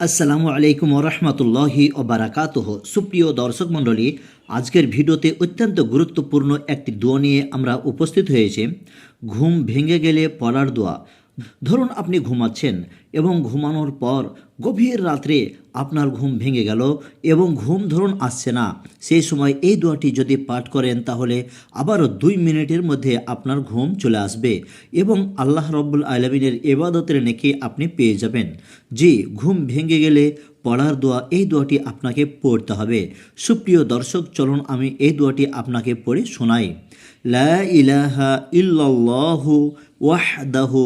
আসসালামু আলাইকুম রহমতুল্লাহি ও বারাকাতহ সুপ্রিয় দর্শক মণ্ডলী, আজকের ভিডিওতে অত্যন্ত গুরুত্বপূর্ণ একটি দোয়া নিয়ে আমরা উপস্থিত হয়েছি। ঘুম ভেঙে গেলে পড়ার দোয়া। ধরুন আপনি ঘুমাচ্ছেন এবং ঘুমানোর পর গভীর রাত্রে আপনার ঘুম ভেঙে গেল এবং ঘুম ধরুন আসছে না, সেই সময় এই দোয়াটি যদি পাঠ করেন তাহলে আবারও দুই মিনিটের মধ্যে আপনার ঘুম চলে আসবে এবং আল্লাহ রব্বুল আলমিনের এবাদতের নেকি আপনি পেয়ে যাবেন। জি, ঘুম ভেঙে গেলে পড়ার দোয়া, এই দোয়াটি আপনাকে পড়তে হবে। সুপ্রিয় দর্শক, চলুন আমি এই দোয়াটি আপনাকে পড়ে শোনাই। লা ইলাহা ইল্লাল্লাহু ওয়াহদাহু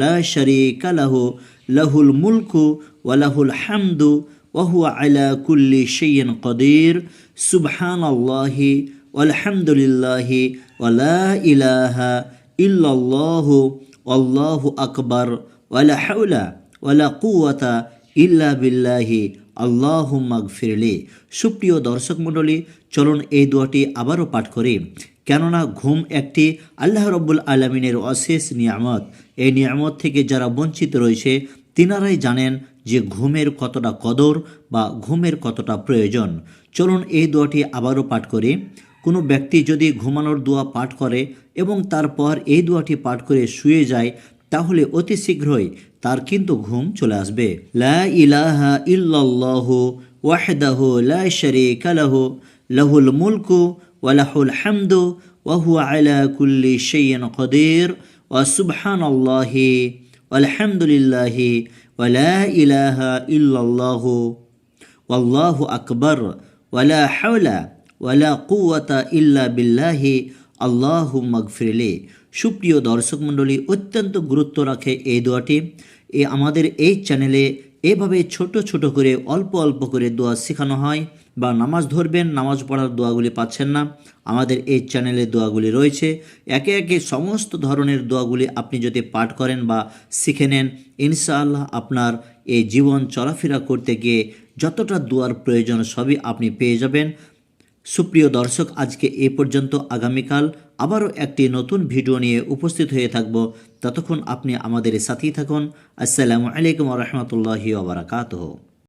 লা শারীকা লাহু, লাহুল মুলকু ওয়া লাহুল হামদু ওয়া হুয়া আলা কুল্লি শাইইন কাদির, সুবহানাল্লাহি ওয়ালহামদুলিল্লাহি ওয়া লা ইলাহা ইল্লাল্লাহু আল্লাহু আকবার ওয়া লা হাওলা ওয়া লা কুওয়াতা ইল্লা বিল্লাহি। আল্লাহ মাগফিরলি সুপ্রিয় দর্শক মণ্ডলী, চলুন এই দোয়াটি আবারও পাঠ করি। কেননা ঘুম একটি আল্লাহ রব্বুল আলমিনের অশেষ নিয়ামত। এই নিয়ামত থেকে যারা বঞ্চিত রয়েছে, তিনারাই জানেন যে ঘুমের কতটা কদর বা ঘুমের কতটা প্রয়োজন। চলুন এই দোয়াটি আবারও পাঠ করি। কোনো ব্যক্তি যদি ঘুমানোর দোয়া পাঠ করে এবং তারপর এই দোয়াটি পাঠ করে শুয়ে যায়, তাহলে অতি শীঘ্রই তার কিন্তু ঘুম চলে আসবে। লা ইলাহা ইল্লাল্লাহু ওয়াহদাহু লা শারীকা লাহু। লাহুল মুলকু ওয়া লাহুল হামদু ওয়া হুয়া আলা কুল্লি শাইইন কাদির ওয়া সুবহানাল্লাহি ওয়ালহামদুলিল্লাহি ওয়া লা ইলাহা ইল্লাল্লাহু ওয়াল্লাহু আকবার ওয়ালা হাওলা ওয়ালা কুওয়াতা ইল্লা বিল্লাহি আল্লাহু মাগফিরলি সুপ্রিয় দর্শক মণ্ডলী, অত্যন্ত গুরুত্ব রাখে এই দোয়াটি। এ আমাদের এই চ্যানেলে এভাবে ছোট ছোট করে, অল্প অল্প করে দোয়া শেখানো হয়। বা নামাজ ধরবেন, নামাজ পড়ার দোয়াগুলি পাচ্ছেন না। আমাদের এই চ্যানেলে দোয়াগুলি রয়েছে। একে একে সমস্ত ধরনের দোয়াগুলি আপনি যদি পাঠ করেন বা শিখে নেন, ইনশাআল্লাহ আপনার এই জীবন চলাফেরা করতে গিয়ে যতটা দোয়ার প্রয়োজন সবই আপনি পেয়ে যাবেন। সুপ্রিয় দর্শক, আজকে এ পর্যন্ত আগামীকাল আবারও একটি নতুন ভিডিও নিয়ে উপস্থিত হয়ে থাকব। ততক্ষণ আপনি আমাদের সাথেই থাকুন। আসসালামু আলাইকুম রহমতুল্লাহি ওবরাকাতহ